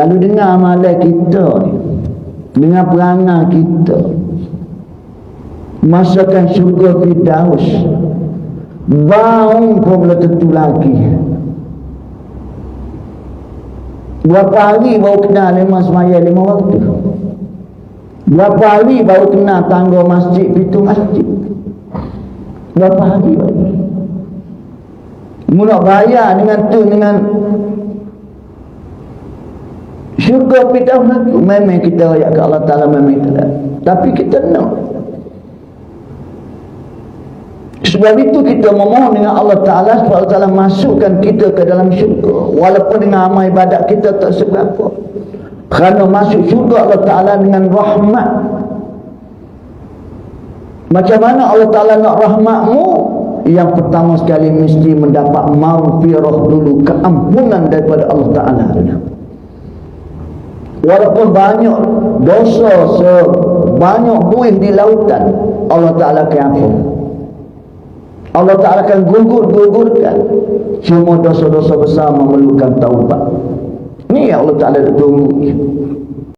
Kalau dengar amalan kita ni, dengan perangai kita, masakan syurga Firdaus, bau pun belum tentu lagi. Berapa hari baru kenal lima semaya lima waktu? Berapa hari baru kenal tangga masjid, pintu masjid? Berapa hari baru? Mula bayar dengan tu, dengan syurga kita memang kita ayat ke Allah Ta'ala memang kita tapi kita nak. Sebab itu kita memohon dengan Allah Ta'ala supaya Allah Ta'ala masukkan kita ke dalam syurga. Walaupun dengan amal ibadat kita tak seberapa. Kerana masuk syurga Allah Ta'ala dengan rahmat. Macam mana Allah Ta'ala nak rahmatmu? Yang pertama sekali mesti mendapat maghfirah dulu keampunan daripada Allah Ta'ala walaupun banyak dosa sebanyak buih di lautan Allah Ta'ala akan ampun Allah Ta'ala akan gugur-gugurkan. Cuma dosa-dosa besar memerlukan taubat. Ni yang Allah Ta'ala tunggu